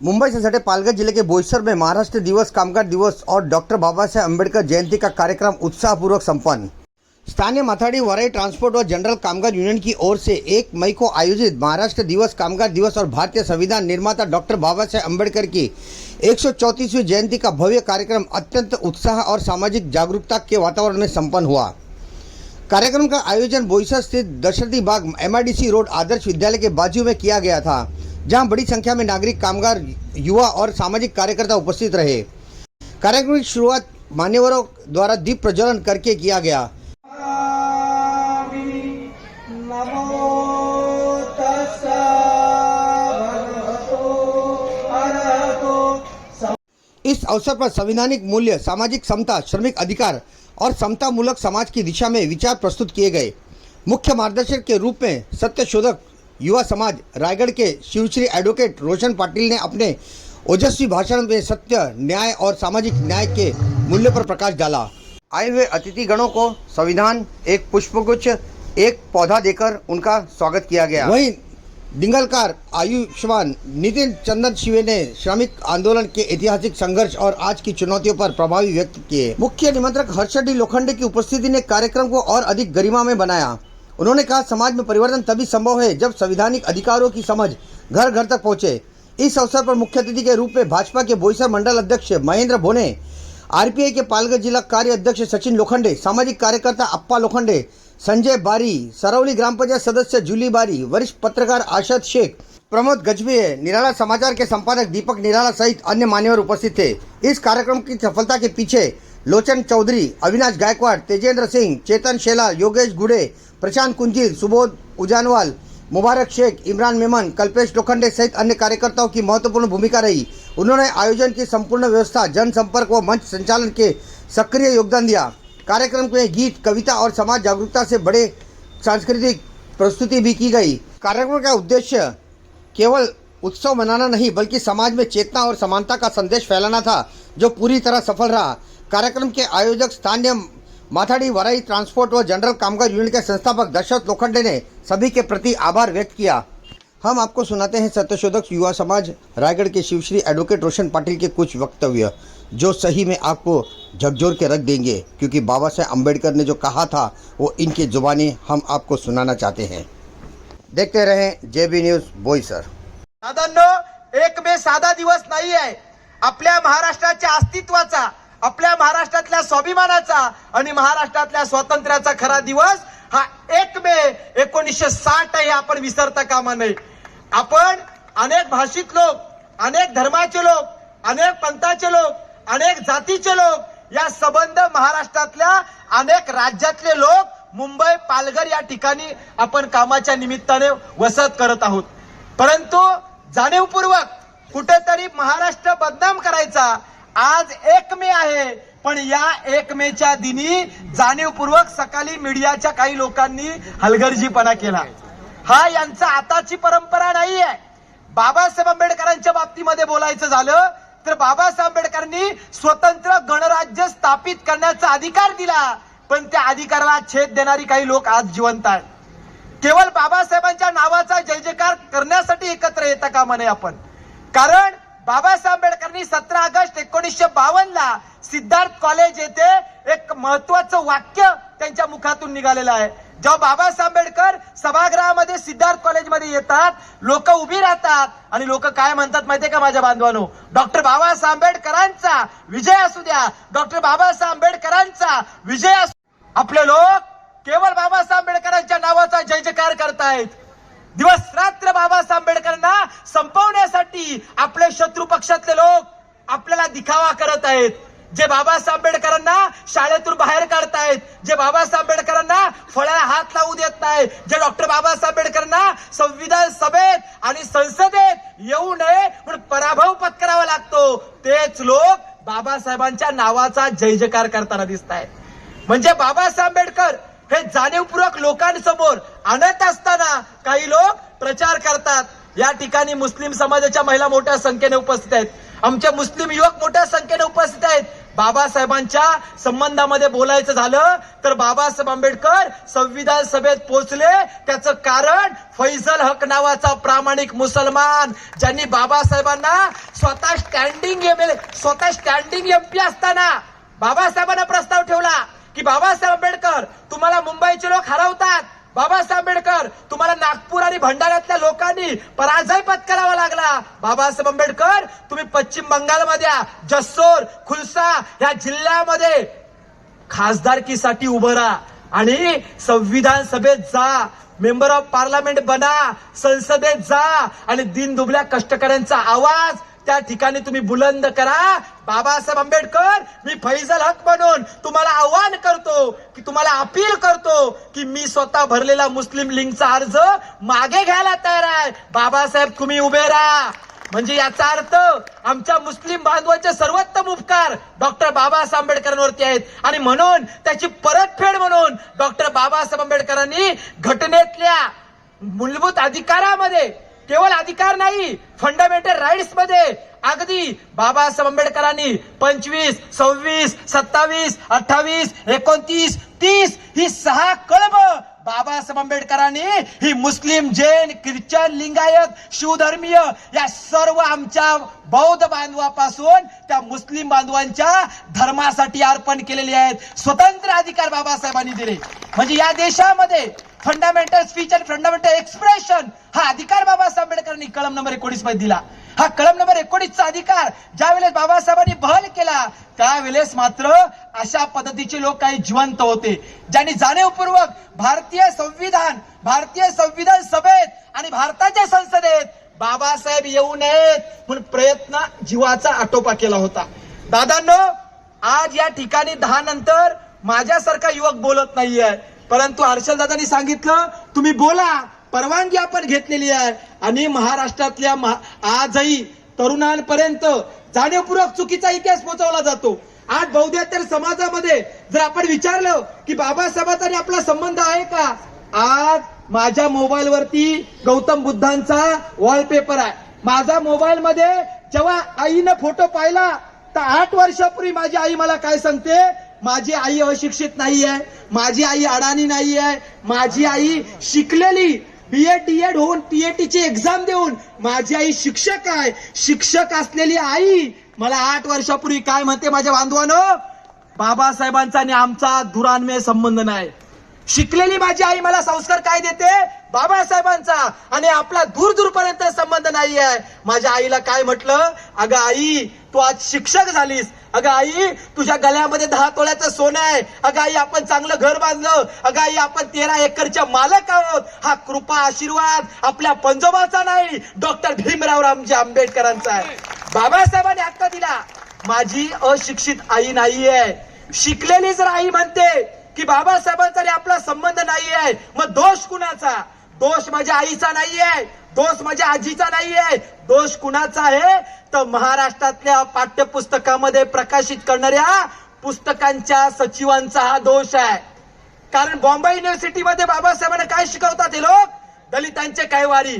मुंबई से सटे पालघर ज़िले के बोईसर में महाराष्ट्र दिवस, कामगार दिवस और डॉक्टर बाबा साहेब अंबेडकर जयंती का कार्यक्रम उत्साहपूर्वक संपन्न। स्थानीय माथाड़ी, वराई ट्रांसपोर्ट और जनरल कामगार यूनियन की ओर से एक मई को आयोजित महाराष्ट्र दिवस, कामगार दिवस और भारतीय संविधान निर्माता डॉक्टर बाबा साहेब अंबेडकर की एक जयंती का भव्य कार्यक्रम अत्यंत उत्साह और सामाजिक जागरूकता के वातावरण में संपन्न हुआ। कार्यक्रम का आयोजन बोईसर स्थित दशरथी बाग एमआईडीसी रोड आदर्श विद्यालय के बाजू में किया गया था। जहाँ बड़ी संख्या में नागरिक कामगार युवा और सामाजिक कार्यकर्ता उपस्थित रहे। कार्यक्रम की शुरुआत मान्यवरों द्वारा दीप प्रज्वलन करके किया गया। इस अवसर पर संवैधानिक मूल्य सामाजिक समता श्रमिक अधिकार और समता मूलक समाज की दिशा में विचार प्रस्तुत किए गए। मुख्य मार्गदर्शक के रूप में सत्य शोधक युवा समाज, रायगढ़ के शिवश्री एडवोकेट रोशन पाटिल ने अपने ओजस्वी भाषण में सत्य, न्याय और सामाजिक न्याय के मूल्य पर प्रकाश डाला। आए हुए अतिथिगणों को संविधान, एक पुष्पगुच्छ, एक पौधा देकर उनका स्वागत किया गया। वहीं डिंगलकार आयुष्मान नितिन चंदन शिवे ने श्रमिक आंदोलन के ऐतिहासिक संघर्ष और आज की चुनौतियों पर प्रभावी व्यक्त किए। मुख्य निमंत्रक हर्षडी लोखंडे की उपस्थिति ने कार्यक्रम को और अधिक गरिमा में बनाया। उन्होंने कहा, समाज में परिवर्तन तभी संभव है जब संविधानिक अधिकारों की समझ घर घर तक पहुँचे। इस अवसर पर मुख्य अतिथि के रूप में भाजपा के बोईसर मंडल अध्यक्ष महेंद्र भोने, आरपीआई के पालगढ़ जिला कार्य अध्यक्ष सचिन लोखंडे, सामाजिक कार्यकर्ता अप्पा लोखंडे, संजय बारी सरौली ग्राम पंचायत सदस्य जूली बारी, वरिष्ठ पत्रकार आशद शेख, प्रमोद गजबे निराला समाचार के संपादक दीपक निराला सहित अन्य मान्यवर उपस्थित थे। इस कार्यक्रम की सफलता के पीछे लोचन चौधरी, अविनाश गायकवाड़, तेजेंद्र सिंह, चेतन शेला योगेश गुड़े प्रशांत कुंजीर सुबोध उजानवाल, मुबारक शेख, इमरान मेमन, कल्पेश लोखंडे सहित अन्य कार्यकर्ताओं की महत्वपूर्ण भूमिका रही। उन्होंने आयोजन की संपूर्ण व्यवस्था, जनसंपर्क व मंच संचालन के सक्रिय योगदान दिया। कार्यक्रम में गीत, कविता और समाज जागरूकता से बड़े सांस्कृतिक प्रस्तुति भी की गई। कार्यक्रम का उद्देश्य केवल उत्सव मनाना नहीं, बल्कि समाज में चेतना और समानता का संदेश फैलाना था, जो पूरी तरह सफल रहा। कार्यक्रम के आयोजक, स्थानीय माथाड़ी वराई ट्रांसपोर्ट व जनरल कामगार यूनिट के संस्थापक दशरथ लोखंडे ने सभी के प्रति आभार व्यक्त किया। हम आपको सुनाते हैं सत्यशोधक युवा समाज, रायगढ़ के शिवश्री एडवोकेट रोशन पाटिल के कुछ वक्तव्य, जो सही में आपको झकझोर के रख देंगे, क्योंकि बाबा साहेब अंबेडकर ने जो कहा था, वो इनकी जुबानी हम आपको सुनाना चाहते हैं। देखते रहें जेबी न्यूज़ बोईसर दादांनो एक मे साधा दिवस नाही आहे. आपल्या महाराष्ट्राच्या अस्तित्वाचा आपल्या महाराष्ट्रातल्या स्वाभिमानाचा आणि महाराष्ट्रातल्या स्वातंत्र्याचा खरा दिवस हा एक मे एकोणीसशे साठ हे आपण विसरता कामा नये. आपण अनेक भाषिक लोक अनेक धर्माचे लोक अनेक पंथाचे लोक अनेक जातीचे लोक या संबंध महाराष्ट्रातल्या अनेक राज्यातले लोक मुंबई पालघर या ठिकाणी आपण कामाच्या निमित्ताने वसत करत आहोत. परंतु जाणीवपूर्वक कुठेतरी महाराष्ट्र बदनाम करायचा आज एक मे आहे. पण या एक मेच्या दिनी जाणीवपूर्वक सकाळी मीडियाच्या काही लोकांनी हलगर्जीपणा केला. हा यांचा आताची परंपरा नाही आहे बाबासाहेब आंबेडकरांच्या बाबतीमध्ये बोलायचं झालं तर बाबासाहेब आंबेडकरांनी स्वतंत्र गणराज्य स्थापित करण्याचा अधिकार दिला. पण त्या अधिकाराला छेद देणारी काही लोक आज जिवंत आहेत. केवळ बाबासाहेबांच्या नावाचा जय जयकार करण्यासाठी एकत्र येता कामा नये आपण. कारण बाबासाहेब आंबेडकरांनी सतरा ऑगस्ट एकोणीसशे बावन्न ला सिद्धार्थ कॉलेज येथे एक महत्वाचं वाक्य त्यांच्या मुखातून निघालेलं आहे. जेव्हा बाबासाहेब आंबेडकर सभागृहामध्ये सिद्धार्थ कॉलेजमध्ये येतात लोक उभी राहतात आणि लोक काय म्हणतात माहितीये का माझ्या बांधवानो? डॉक्टर बाबासाहेब आंबेडकरांचा विजय असू द्या. डॉक्टर बाबासाहेब आंबेडकरांचा विजय असू आपले लोक केवळ बाबासाहेब आंबेडकरांच्या नावाचा जय जयकार करतायत. दिवस रात्र बाबासाहेब आंबेडकरांना संपवण्यासाठी आपले शत्रू पक्षातले लोक आपल्याला दिखावा करत आहेत. जे बाबासाहेब आंबेडकरांना शाळेतून बाहेर काढतायत जे बाबासाहेब आंबेडकरांना फळाला हात लावू देत नाही जे डॉक्टर बाबासाहेब आंबेडकरांना संविधान सभेत आणि संसदेत येऊ नये म्हणून पराभव पत्करावा लागतो. तेच लोक बाबासाहेबांच्या नावाचा जय जयकार करताना दिसत आहेत म्हणजे बाबासाहेब आंबेडकर हे जाणीवपूर्वक लोकांसमोर आणत असताना काही लोक प्रचार करतात. या ठिकाणी मुस्लिम समाजाच्या महिला मोठ्या संख्येने उपस्थित आहेत. आमचे मुस्लिम युवक मोठ्या संख्येने उपस्थित आहेत. बाबासाहेबांच्या संबंधामध्ये बोलायचं झालं तर बाबासाहेब आंबेडकर संविधान सभेत पोहोचले. त्याचं कारण फैजल हक नावाचा प्रामाणिक मुसलमान ज्यांनी बाबासाहेबांना स्वतः स्टँडिंग एम स्वतः स्टँडिंग एमपी असताना बाबासाहेबांना प्रस्ताव ठेवला. की बाबासाहेब आंबेडकर तुम्हाला मुंबईचे लोक हरवतात. बाबासाहेब आंबेडकर तुम्हाला नागपूर आणि भंडाऱ्यातल्या लोकांनी पराजय पत्करावा लागला. बाबासाहेब आंबेडकर तुम्ही पश्चिम बंगालमध्ये जस्सोर खुलसा या जिल्ह्यामध्ये खासदारकीसाठी उभं राहा आणि संविधान सभेत जा. मेंबर ऑफ पार्लमेंट बना. संसदेत जा आणि दिन दुबल्या कष्टकऱ्यांचा आवाज त्या ठिकाणी तुम्ही बुलंद करा. बाबासाहेब आंबेडकर मी फैजल हक म्हणून तुम्हाला आव्हान करतो की तुम्हाला अपील करतो की मी स्वतः भरलेला मुस्लिम लिंगचा अर्ज मागे घ्यायला तयार आहे. बाबासाहेब तुम्ही उभे राहा. म्हणजे याचा अर्थ आमच्या मुस्लिम बांधवांचे सर्वोत्तम उपकार डॉक्टर बाबासाहेब आंबेडकरांवरती आहेत. आणि म्हणून त्याची परतफेड म्हणून डॉक्टर बाबासाहेब आंबेडकरांनी घटनेतल्या मूलभूत अधिकारामध्ये केवळ अधिकार नाही फंडामेंटल राईट्समध्ये. अगदी बाबासाहेब आंबेडकरांनी पंचवीस सव्वीस सत्तावीस अठ्ठावीस एकोणतीस तीस ही सहा कळब बाबासाहेब आंबेडकरांनी ही मुस्लिम जैन ख्रिश्चन लिंगायत शिवधर्मीय या सर्व आमच्या बौद्ध बांधवापासून त्या मुस्लिम बांधवांच्या धर्मासाठी अर्पण केलेले आहेत. स्वतंत्र अधिकार बाबासाहेबांनी दिले. म्हणजे या देशामध्ये fundamental speech and fundamental expression हा अधिकार बाबासाहेब आंबेडकरांनी कलम नंबर एकोणीसमध्ये दिला. हा कलम नंबर एकोणीसचा अधिकार ज्या वेळेस बाबासाहेबांनी बहल केला त्यावेळेस मात्र अशा पद्धतीचे लोक काही जिवंत होते. ज्यांनी जाणीवपूर्वक भारतीय संविधान भारतीय संविधान सभेत आणि भारताच्या संसदेत बाबासाहेब येऊ नयेत म्हणून प्रयत्न जीवाचा आटोपा केला होता. दादांनो आज या ठिकाणी दहा नंतर माझ्यासारखा युवक बोलत नाहीये. परंतु हर्षलदादांनी सांगितलं तुम्ही बोला परवानगी आपण घेतलेली आहे. आणि महाराष्ट्रातल्या महा- आजही तरुणांपर्यंत जाणीवपूर्वक चुकीचा इतिहास पोहोचवला जातो. आज बौद्धात्तर समाजामध्ये जर आपण विचारलं की बाबासाहेबांचा आणि आपला संबंध आहे का? आज माझ्या मोबाईल वरती गौतम बुद्धांचा वॉलपेपर आहे. माझा मोबाईल मध्ये जेव्हा आईनं फोटो पाहिला तर आठ वर्षापूर्वी माझी आई मला काय सांगते? माझी आई अशिक्षित नाही आहे माझी आई अडाणी नाही आहे माझी आई शिकलेली बी एड डी एड होऊन टीएटी ची एक्झाम देऊन माझी आई शिक्षक आहे. शिक्षक असलेली आई मला आठ वर्षापूर्वी काय म्हणते माझ्या बांधवानं? बाबासाहेबांचा आणि आमचा दुरान्वय संबंध नाही. शिकलेली माझी आई मला संस्कार काय देते? बाबासाहेबांचा. आणि आपला दूर दूरपर्यंत संबंध नाही आहे माझ्या आईला काय म्हटलं? अगं आई तू आज शिक्षक झालीस. अगं आई तुझ्या गळ्यामध्ये दहा तोळ्याचं सोनं आहे. अगं आई आपण चांगलं घर बांधलं. अगं आई आपण तेरा एकरच्या मालक आहोत. हा कृपा आशीर्वाद आपल्या पंजोबाचा नाही. डॉक्टर भीमराव रामजी आंबेडकरांचा आहे. बाबासाहेबांनी हक्क दिला. माझी अशिक्षित आई नाहीये. शिकलेली जर आई म्हणते की बाबासाहेबांचा आणि आपला संबंध नाही आहे मग दोष कुणाचा? दोष माझ्या आईचा नाही आहे दोष माझ्या आजीचा नाही आहे दोष कुणाचा आहे? तर महाराष्ट्रातल्या पाठ्यपुस्तकामध्ये प्रकाशित करणाऱ्या पुस्तकांच्या सचिवांचा हा दोष आहे. कारण बॉम्बे युनिव्हर्सिटीमध्ये बाबासाहेबांना काय शिकवतात हे लोक? दलितांचे कैवारी.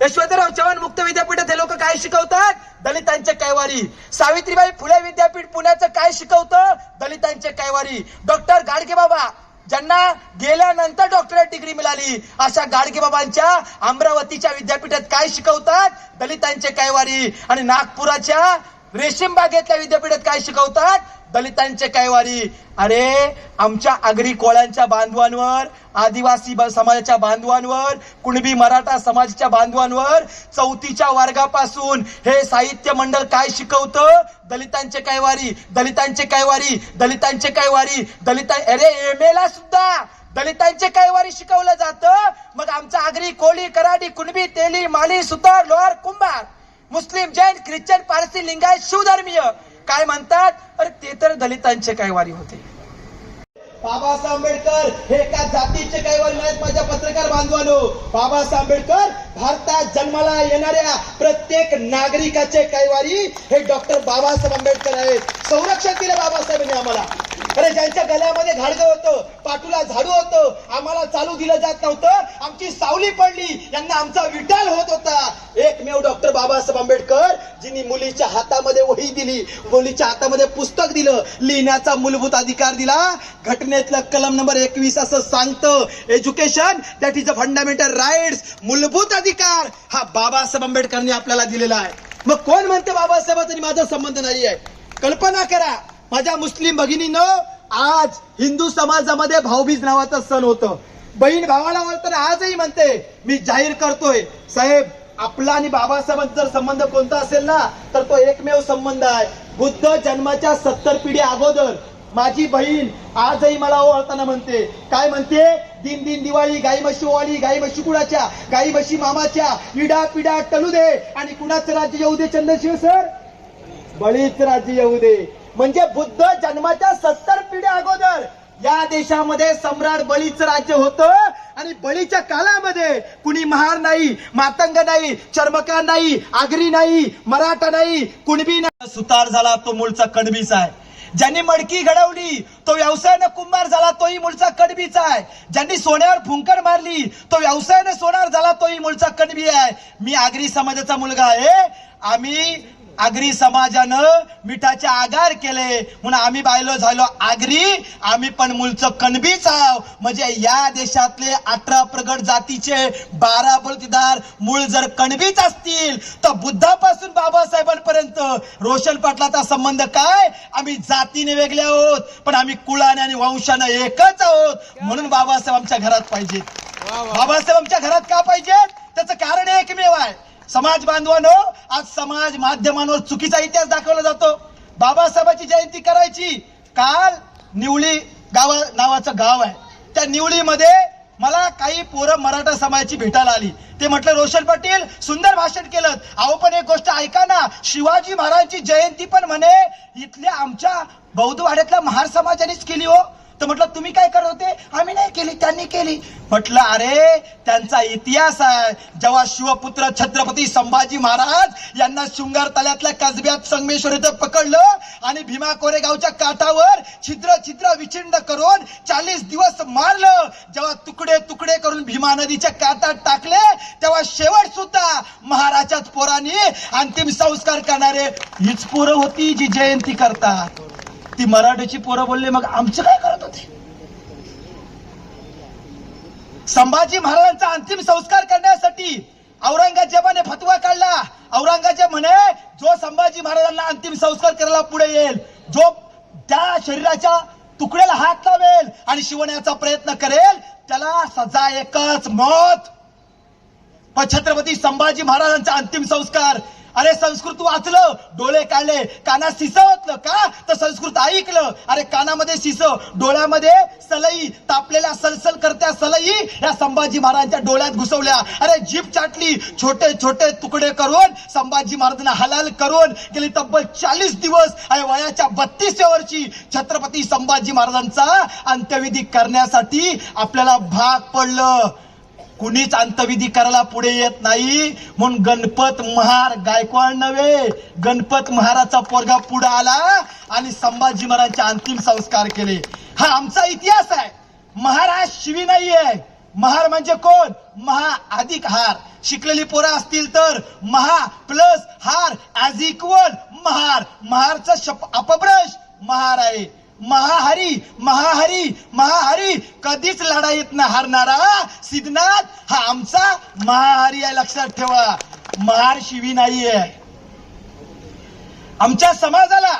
यशवंतराव चव्हाण मुक्त विद्यापीठात हे लोक काय शिकवतात? दलितांच्या कैवारी. सावित्रीबाई फुले विद्यापीठ पुण्याचं काय शिकवतं? दलितांच्या कैवारी. डॉक्टर गाडगे बाबा. ज्यांना गेल्यानंतर डॉक्टरेट डिग्री मिळाली अशा गाडगे बाबांच्या अमरावतीच्या विद्यापीठात काय शिकवतात? दलितांचे कैवारी. आणि नागपुराच्या रेशीम बागेतल्या विद्यापीठात काय शिकवतात? दलितांचे कैवारी. अरे आमच्या आगरी कोळ्यांच्या बांधवांवर आदिवासी समाजाच्या बांधवांवर कुणबी मराठा समाजाच्या बांधवांवर चौथीच्या वर्गापासून हे साहित्य मंडळ काय शिकवतं? दलितांचे कैवारी दलितांचे कैवारी दलितांचे कैवारी दलित अरे एम ला सुद्धा दलितांचे कैवारी शिकवलं जातं. मग आमचा आगरी कोळी कराडी कुणबी तेली माली सुतार लोहार कुंभार मुस्लिम जैन ख्रिश्चन पारसी लिंगायत शिवधर्मीय काय म्हणतात? अरे ते तर दलितांचे कैवारी होते. बाबासाहेब आंबेडकर हे एका जातीचे कैवारी नाहीत माझ्या पत्रकार बांधवानो. बाबासाहेब आंबेडकर भारतात जन्माला येणाऱ्या प्रत्येक नागरिकाचे कैवारी हे डॉक्टर बाबासाहेब आंबेडकर आहेत. संरक्षण दिलं बाबासाहेबांनी आम्हाला. अरे ज्यांच्या गळ्यामध्ये घाडगं होतं पाठूला झाडू होतं आम्हाला चालू दिलं जात नव्हतं आमची सावली पडली यांना आमचा विटाल होत होता. एकमेव डॉक्टर बाबासाहेब आंबेडकर जिनी मुलीच्या हातामध्ये वही दिली मुलीच्या हातामध्ये पुस्तक दिलं लिहिण्याचा मूलभूत अधिकार दिला. घटनेतलं कलम नंबर एकवीस असं सांगतं education that is a fundamental rights मूलभूत अधिकार हा बाबासाहेब आंबेडकरांनी आपल्याला दिलेला आहे. मग कोण म्हणते बाबासाहेबांचा माझा संबंध नाही आहे कल्पना करा. माझ्या मुस्लिम भगिनीनं आज हिंदू समाजामध्ये भाऊबीज नावाचा सण होतं. बहीण भावाला तर आजही म्हणते मी जाहीर करतोय. साहेब आपला आणि बाबासाहेबांचा जर संबंध कोणता असेल ना तर तो एकमेव संबंध आहे. बुद्ध जन्माच्या सत्तर पिढी अगोदर माझी बहीण आजही मला ओळखताना म्हणते. काय म्हणते? दिन दिन दिवाळी गाई म्हशी ओवाळी गाई म्हशी कुणाच्या गाई म्हशी मामाच्या इडा पिडा टलू दे आणि कुणाचं राज्य येऊ दे चंद्रशिव सर? बळीच राज्य येऊ दे. म्हणजे बुद्ध जन्माच्या सत्तर पिढ्या अगोदर या देशामध्ये सम्राट बळीचं राज्य होतं आणि बळीच्या काळामध्ये कुणी महार नाही मातंग नाही चर्मकार नाही आगरी नाही मराठा नाही कुणबी नाही. सुतार झाला तो मूळचा कडबीचा आहे. ज्यांनी मडकी घडवली तो व्यवसायानं कुंभार झाला तोही मूळचा कडबीचा आहे. ज्यांनी सोन्यावर फुंकर मारली तो व्यवसायानं सोनार झाला तोही मूळचा कडबी आहे. मी आगरी समाजाचा मुलगा आहे. आम्ही आगरी समाजानं मिठाचे आगार केले. म्हणून आम्ही बायलो झालो आगरी. आम्ही पण मूळचं कणबीच आहो. म्हणजे या देशातले अठरा प्रगट जातीचे बारा बलतीदार मूळ जर कणबीच असतील तर बुद्धापासून बाबासाहेबांपर्यंत रोशन पाटलाचा संबंध काय? आम्ही जातीने वेगळे आहोत पण आम्ही कुळाने आणि वंशानं एकच आहोत. म्हणून बाबासाहेब आमच्या घरात पाहिजेत. बाबासाहेब आमच्या घरात का पाहिजेत? त्याचं कारण एकमेव आहे. समाज बांधवानो आज समाज माध्यमांवर चुकीचा इतिहास दाखवला जातो. बाबासाहेबांची जयंती करायची. काल निवळी गाव नावाचं गाव आहे. त्या निवळीमध्ये मला काही पोरं मराठा समाजाची भेटायला आली. ते म्हटलं रोशन पाटील सुंदर भाषण केलं. अहो पण एक गोष्ट ऐका ना. शिवाजी महाराजांची जयंती पण म्हणे इथल्या आमच्या बौद्ध वाड्यातल्या महार समाजानेच केली हो. तर म्हटलं तुम्ही काय करत होते? आम्ही नाही केली त्यांनी केली. म्हटलं अरे त्यांचा इतिहास आहे. जेव्हा शिवपुत्र छत्रपती संभाजी महाराज यांना शृंगार तल्यातल्या कसब्यात संगमेश्वर इथं पकडलं आणि भीमा कोरेगावच्या काठावर छिद्र छिद्र विचिंड करून चाळीस दिवस मारलं. जेव्हा तुकडे तुकडे करून भीमा नदीच्या काठात टाकले तेव्हा शेवट सुद्धा महाराजाच पोरांनी अंतिम संस्कार करणारे हीच पोरं होती जी जयंती करतात. ती मराठीची पोरं बोलले मग आमचं काय करत होते? संभाजी महाराजांचा अंतिम संस्कार करण्यासाठी औरंगजेबाने फतवा काढला. औरंगजेब म्हणे जो संभाजी महाराजांना अंतिम संस्कार करायला पुढे येईल जो त्या शरीराच्या तुकड्याला हात लावेल आणि शिवण्याचा प्रयत्न करेल त्याला सजा एकच मौत. पण छत्रपती संभाजी महाराजांचा अंतिम संस्कार अरे संस्कृत वाचलं डोळे काढले कानात सिसवतलं का? तर संस्कृत ऐकलं. अरे कानामध्ये सिस डोळ्यामध्ये सलई तापलेल्या सलसल करत्या सलई या संभाजी महाराजांच्या डोळ्यात घुसवल्या. अरे जीप चाटली छोटे छोटे तुकडे करून संभाजी महाराजांना हलाल करून गेली तब्बल चाळीस दिवस आणि वयाच्या बत्तीसव्या वर्षी छत्रपती संभाजी महाराजांचा अंत्यविधी करण्यासाठी आपल्याला भाग पडलं. कुणीच अंतविधी करायला पुढे येत नाही. म्हणून गणपत महार गायकवाड नव्हे गणपत महाराचा पोरगा पुढे आला आणि संभाजी महाराजांचे अंतिम संस्कार केले. हा आमचा इतिहास आहे. महार हा शिवी नाहीये. महार म्हणजे कोण? महा अधिक हार. शिकलेली पोरं असतील तर महा प्लस हार ॲज इक्वल महार. महारचा शप अपभ्रश महार आहे. महाहरी महाहरी महाहरी. कधीच लढाईत न हारणारा. सिद्धनाथ हा आमचा महाहरी आहे लक्षात ठेवा. महार शिवी नाहीये. आमच्या समाजाला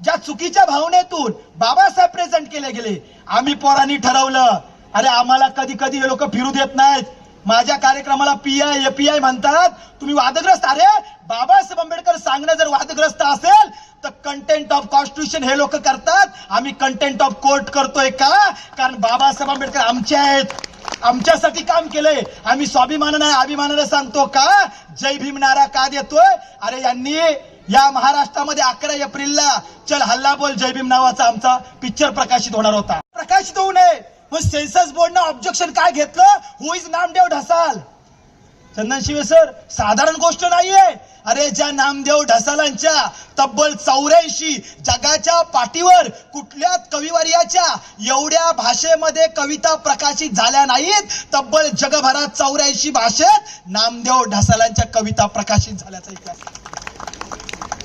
ज्या चुकीच्या भावनेतून बाबासाहेब प्रेझेंट केले गेले आम्ही पोरांनी ठरवलं अरे आम्हाला कधी कधी हे लोक फिरू देत नाहीत. माझ्या कार्यक्रमाला पी आय एपीआय म्हणतात. तुम्ही वादग्रस्त अरे बाबासाहेब आंबेडकर सांगणं जर वादग्रस्त असेल कंटेंट ऑफ कॉन्स्टिट्यूशन हे लोक करतात. आम्ही कंटेंट ऑफ कोर्ट करतोय का? कारण बाबासाहेब आंबेडकर आमचे आहेत. आमच्यासाठी काम केलंय. आम्ही स्वाभिमानाने अभिमानाने सांगतो का? जय भीम नारा का देतोय? अरे यांनी या महाराष्ट्रामध्ये अकरा एप्रिलला चल हल्ला बोल जय भीम नावाचा आमचा पिक्चर प्रकाशित होणार होता. प्रकाशित होऊ नये. मग सेन्सस बोर्डनं ऑब्जेक्शन काय घेतलं? हु इज नामदेव ढसाल चंदन शिवे सर साधारण गोष्ट नाहीये. अरे ज्या नामदेव ढसालांच्या तब्बल चौऱ्याऐंशी जगाच्या पाठीवर कुठल्याच कविवर्याच्या एवढ्या भाषेमध्ये कविता प्रकाशित झाल्या नाहीत तब्बल जगभरात चौऱ्याऐंशी भाषेत नामदेव ढसालांच्या कविता प्रकाशित झाल्याचा इतिहास.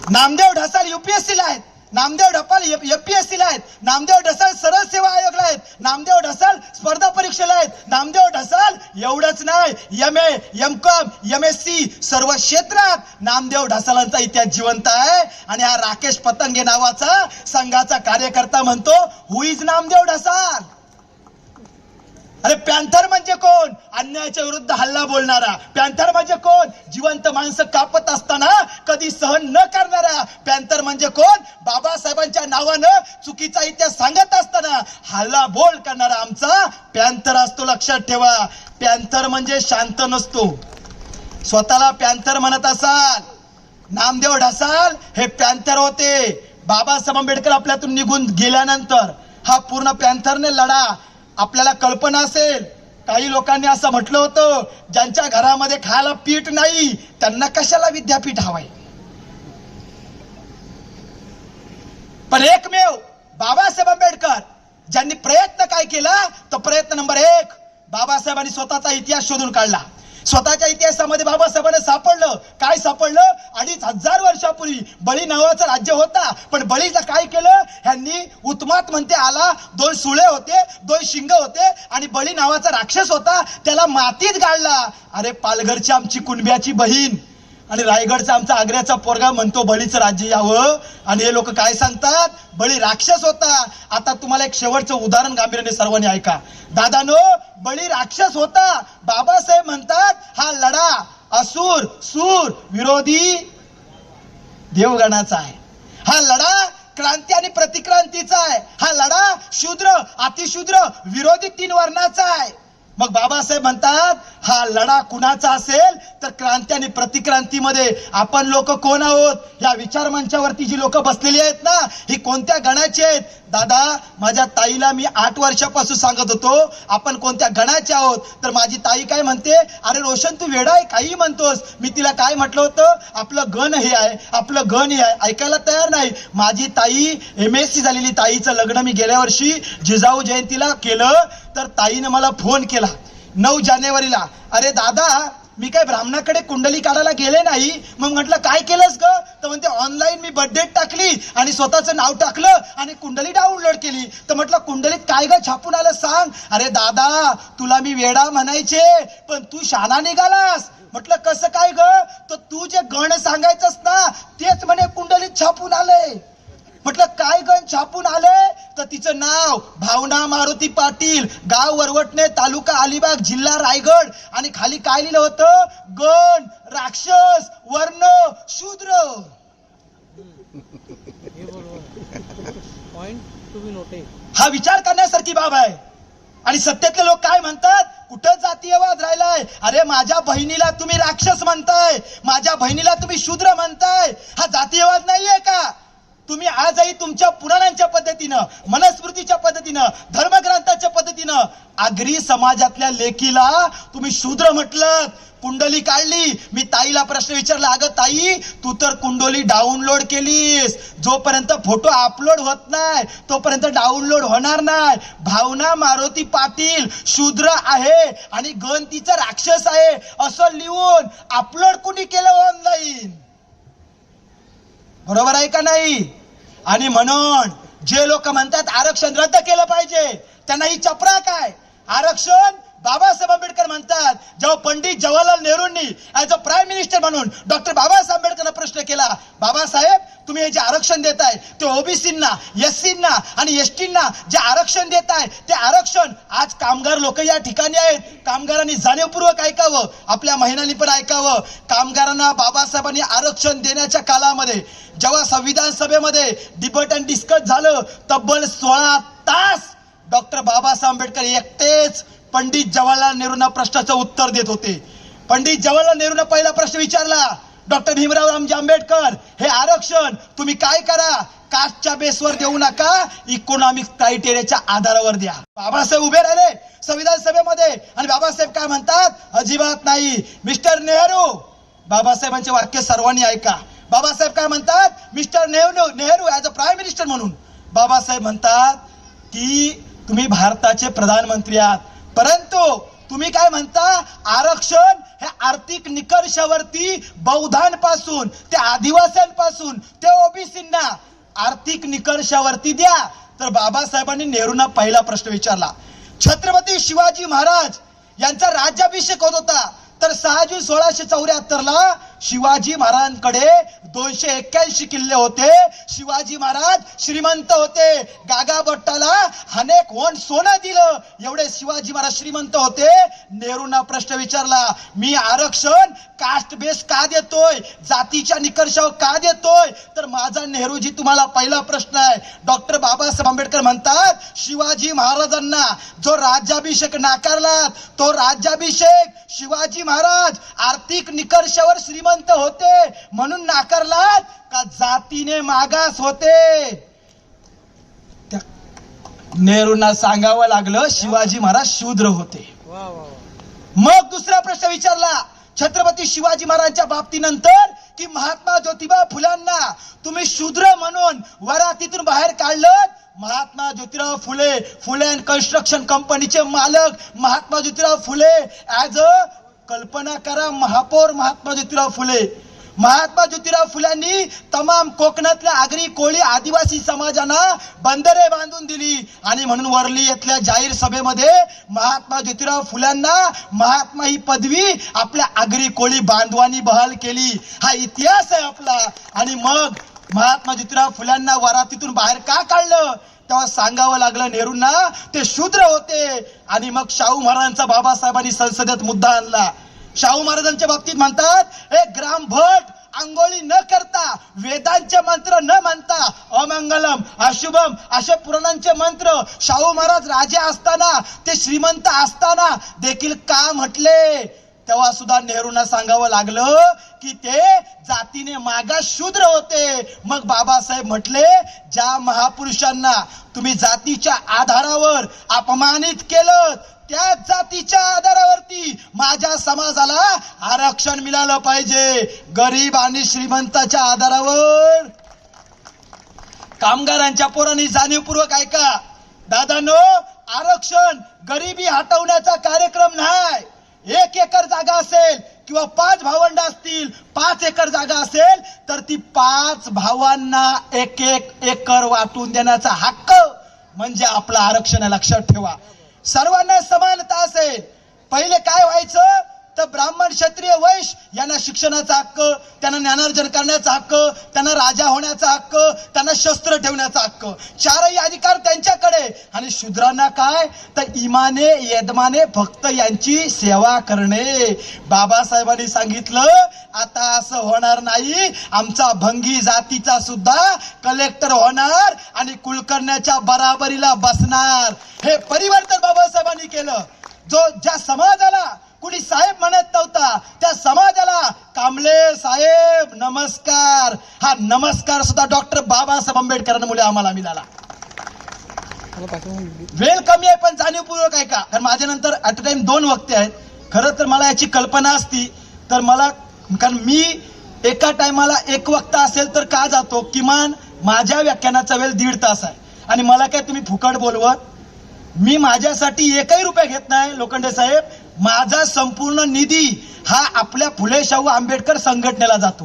नामदेव ढसाल युपीएससी ला आहेत. नामदेव ढपाल एपीएससी ला आहेत. नामदेव ढसाल सरळ सेवा आयोगला आहेत. नामदेव ढसाल स्पर्धा परीक्षेला आहेत. नामदेव ढसाल एवढंच नाही. M A M com M S C सर्व क्षेत्रात नामदेव ढसालांचा इतिहास जिवंत आहे. आणि हा राकेश पतंगे नावाचा संघाचा कार्यकर्ता म्हणतो हु इज नामदेव ढसाल अरे पॅन्थर म्हणजे कोण? अन्यायाच्या विरुद्ध हल्ला बोलणारा. पॅन्थर म्हणजे कोण? जिवंत माणसं कापत असताना कधी सहन न करणारा. पॅन्थर म्हणजे कोण? बाबासाहेबांच्या नावानं चुकीचा इतिहास सांगत असताना हल्ला बोल करणारा आमचा पॅन्थर असतो. लक्षात ठेवा. पॅन्थर म्हणजे शांत नसतो. स्वतःला पॅन्थर म्हणत असाल. नामदेव ढसाल हे पॅन्थर होते. बाबासाहेब आंबेडकर आपल्यातून निघून गेल्यानंतर हा पूर्ण पॅन्थरने लढा. आपल्याला कल्पना असेल काही लोकांनी असं म्हटलं होतं ज्यांच्या घरामध्ये खायला पीठ नाही त्यांना कशाला विद्यापीठ हवाय? पण एकमेव बाबासाहेब आंबेडकर ज्यांनी प्रयत्न काय केला तो प्रयत्न नंबर एक बाबासाहेबांनी स्वतःचा इतिहास शोधून काढला. स्वतःच्या इतिहासामध्ये बाबासाहेबांना सापडलं. काय सापडलं? अडीच हजार वर्षापूर्वी बळी नावाचं राज्य होता. पण बळीचं काय केलं? ह्यांनी उत्मात म्हणते आला दोन सुळे होते दोन शिंग होते आणि बळी नावाचा राक्षस होता. त्याला मातीत गाडला अरे पालघरची आमची कुणब्याची बहीण. आणि रायगडचा आमचा आग्र्याचा पोरगा म्हणतो बळीचं राज्य यावं. आणि हे लोक काय सांगतात? बळी राक्षस होता. आता तुम्हाला एक शेवटचं उदाहरण गांभीर्याने सर्वांनी ऐका. दादानो बळी राक्षस होता. बाबासाहेब म्हणतात हा लढा असुर सूर विरोधी देवगणाचा आहे. हा लढा क्रांती आणि प्रतिक्रांतीचा आहे. हा लढा शूद्र अतिशूद्र विरोधी तीन वर्णाचा आहे. मग बाबासाहेब म्हणतात हा लढा कुणाचा असेल? तर क्रांती आणि प्रतिक्रांतीमध्ये आपण लोक कोण आहोत? या विचार मंचावरती जी लोक बसलेली आहेत ना ही कोणत्या गणाची आहेत? दादा माझ्या ताईला मी आठ वर्षापासून सांगत होतो आपण कोणत्या गणाचे आहोत? तर माझी ताई काय म्हणते अरे रोशन तू वेडा आहे काही म्हणतोस. मी तिला काय म्हटलं होतं आपलं गण हे आहे आपलं गण हे आहे ऐकायला तयार नाही. माझी ताई एम एस सी झालेली ताईचं लग्न मी गेल्या वर्षी जिजाऊ जयंतीला केलं तर ताईनं मला फोन केला नऊ जानेवारीला. अरे दादा मी काय ब्राह्मणाकडे कुंडली काढायला गेले नाही? मग म्हटलं काय केलंस ग? तर म्हणते ऑनलाईन मी बर्थडे टाकली आणि स्वतःचं नाव टाकलं आणि कुंडली डाउनलोड केली. तर म्हटलं कुंडलीत काय ग? छापून आलं सांग. अरे दादा तुला मी वेडा म्हणायचे पण तू शाना निघालास. म्हटलं कसं काय ग? तर तू जे गण सांगायचंस ना तेच म्हणे कुंडलीत छापून आलंय. म्हटलं काय गण छापून आले तर तिचं नाव भावना मारुती पाटील गाव वरवटणे तालुका अलिबाग जिल्हा रायगड. आणि खाली काय लिहिलं होतं? गण राक्षस वर्ण शूद्र. हे हा विचार करण्यासारखी बाब आहे. आणि सत्तेतले लोक काय म्हणतात? कुठं जातीयवाद राहिलाय? अरे माझ्या बहिणीला तुम्ही राक्षस म्हणताय. माझ्या बहिणीला तुम्ही शूद्र म्हणताय. हा जातीयवाद नाहीये का? तुम्ही आजही तुमच्या पुराणांच्या पद्धतीनं मनस्मृतीच्या पद्धतीनं धर्मग्रंथाच्या पद्धतीनं आगरी समाजातल्या लेकीला तुम्ही शूद्र म्हटलं कुंडली काढली. मी ताईला प्रश्न विचारला अगं ताई तू तर कुंडली डाउनलोड केलीस. जोपर्यंत फोटो अपलोड होत नाही तोपर्यंत डाउनलोड होणार नाही. भावना मारुती पाटील शूद्र आहे आणि गण तिचा राक्षस आहे. असं लिहून अपलोड कुणी केलं ऑनलाईन बरोबर आहे का नाही? आणि म्हणून जे लोक म्हणतात आरक्षण रद्द केलं पाहिजे. त्यांना ही चपरा काय आरक्षण बाबासाहेब आंबेडकर म्हणतात जेव्हा पंडित जवाहरलाल नेहरूंनी ऍज अ प्राईम मिनिस्टर म्हणून डॉक्टर बाबासाहेब आंबेडकरला प्रश्न केला बाबासाहेब तुम्ही हे जे आरक्षण देताय ते ओबीसींना एससींना आणि एसटींना जे आरक्षण देताय ते आरक्षण आज कामगार लोक या ठिकाणी आहेत. कामगारांनी जाणीवपूर्वक ऐकावं आपल्या महिलांनी पण ऐकावं. कामगारांना बाबासाहेबांनी आरक्षण देण्याच्या कालामध्ये जेव्हा संविधान सभेमध्ये डिबेट अँड डिस्कस झालं तब्बल सोळा तास डॉक्टर बाबासाहेब आंबेडकर एकटेच पंडित जवाहरलाल नेहरूंना प्रश्नाचं उत्तर देत होते. पंडित जवाहरलाल नेहरूंना पहिला प्रश्न विचारला डॉक्टर भीमराव रामजी आंबेडकर हे आरक्षण तुम्ही काय करा? कास्टच्या बेसवर देऊ नका इकॉनॉमिक क्रायटेरियाच्या आधारावर द्या. बाबासाहेब उभे राहिले संविधान सभेमध्ये आणि बाबासाहेब काय म्हणतात? अजिबात नाही. मिस्टर नेहरू बाबासाहेबांचे वाक्य सर्वांनी ऐका. बाबासाहेब काय म्हणतात? Mister Nehru Nehru as a prime minister म्हणून. बाबासाहेब म्हणतात की तुम्ही भारताचे प्रधानमंत्री आहात. परंतु तुम्ही काय म्हणता आरक्षण हे आर्थिक निकर्षावरती बौद्धांपासून ते आदिवासींपासून ते ओबीसींना आर्थिक निकर्षावरती द्या. तर बाबासाहेबांनी नेहरूंना पहिला प्रश्न विचारला. छत्रपती शिवाजी महाराज यांचा राज्याभिषेक होत होता. तर सहा जून सोळाशे चौऱ्याहत्तर ला शिवाजी महाराजांकडे दोनशे एक्क्याऐंशी किल्ले होते. शिवाजी महाराज श्रीमंत होते. गागा भट्टाला अनेक वन सोनं दिलं. एवढे शिवाजी महाराज श्रीमंत होते. नेहरूंना प्रश्न विचारला मी आरक्षण कास्ट बेस का देतोय? जातीच्या निकर्षावर का देतोय? तर माझा नेहरूजी तुम्हाला पहिला प्रश्न आहे. डॉक्टर बाबासाहेब आंबेडकर म्हणतात शिवाजी महाराजांना जो राज्याभिषेक नाकारला तो राज्याभिषेक शिवाजी महाराज आर्थिक निकर्षावर श्रीमंत होते. म्हणून नाकारलात का जातीने मागास होते? नेहरूंना सांगावं लागलं शिवाजी महाराज शूद्र होते. मग दुसरा प्रश्न विचारला छत्रपती शिवाजी महाराजांच्या बाबतीनंतर की महात्मा ज्योतिबा फुलांना तुम्ही शूद्र म्हणून वरातीतून बाहेर काढलं महात्मा ज्योतिराव फुले फुले अँड कन्स्ट्रक्शन कंपनीचे मालक महात्मा ज्योतिराव फुले ऍज अ कल्पना करा महापौर महात्मा ज्योतिराव फुले. महात्मा ज्योतिराव फुल्यांनी तमाम कोकणातल्या आगरी कोळी आदिवासी समाजांना बंदरे बांधून दिली आणि म्हणून वरली येथल्या जाहीर सभेमध्ये महात्मा ज्योतिराव फुल्यांना महात्मा ही पदवी आपल्या आगरी कोळी बांधवांनी बहाल केली. हा इतिहास आहे आपला. आणि मग महात्मा ज्योतिराव फुल्यांना वरातीतून बाहेर का काढलं? तेव्हा सांगावं लागलं नेहरूंना ते शूद्र होते. आणि मग शाहू महाराजांचा बाबासाहेबांनी संसदेत मुद्दा आणला. शाहू महाराजांच्या बाबतीत म्हणतात हे ग्राम भट आंघोळी न करता वेदांचे मंत्र न म्हणता अमंगलम अशुभम असे पुराणांचे मंत्र शाहू महाराज राजे असताना ते श्रीमंत असताना देखील का म्हटले? तेव्हा सुद्धा नेहरूंना सांगावं लागलं की ते जातीने मागास शूद्र होते. मग बाबासाहेब म्हटले ज्या महापुरुषांना तुम्ही जातीच्या आधारावर अपमानित केलं त्या जातीच्या आधारावरती माझ्या समाजाला आरक्षण मिळालं पाहिजे. गरीब आणि श्रीमंताच्या आधारावर. कामगारांच्या पोरांनी जाणीवपूर्वक ऐका दादानो आरक्षण गरिबी हटवण्याचा कार्यक्रम नाही. एक एकर जागा असेल किंवा पाच भावंड असतील पाच एकर जागा असेल तर ती पाच भावांना एक एक एकर वाटून देण्याचा हक्क म्हणजे आपलं आरक्षण लक्षात ठेवा. सर्वांना समानता असेल. पहिले काय व्हायचं? तर ब्राह्मण क्षत्रिय वैश्य यांना शिक्षणाचा हक्क त्यांना ज्ञानार्जन करण्याचा हक्क त्यांना राजा होण्याचा हक्क त्यांना शस्त्र ठेवण्याचा हक्क. चारही अधिकार त्यांच्याकडे. आणि शूद्रांना काय? तर इमाने यजमाने भक्त यांची सेवा करणे. बाबासाहेबांनी सांगितलं आता असं होणार नाही. आमचा भंगी जातीचा सुद्धा कलेक्टर होणार आणि कुलकर्ण्याच्या बराबरीला बसणार. हे परिवर्तन बाबासाहेबांनी केलं. जो ज्या समाजाला कुणी साहेब म्हणत नव्हता. त्या समाजाला कांबळे साहेब नमस्कार. हा नमस्कार सुद्धा डॉक्टर बाबासाहेब आंबेडकरांमुळे आम्हाला मिळाला. वेळ कमी आहे पण जाणीवपूर्वक आहे का? कारण माझ्या नंतर ऍट अ टाइम दोन वक्ते आहेत. खरं तर मला याची कल्पना असती. तर मला कारण मी एका टायमाला एक वक्ता असेल तर का जातो? किमान माझ्या व्याख्यानाचा वेळ दीड तास आहे. आणि मला काय तुम्ही फुकट बोलवत? मी माझ्यासाठी एकही रुपया घेत नाही लोखंडे साहेब. माझा संपूर्ण निधी हा आपल्या फुले शाहू आंबेडकर संघटनेला जातो.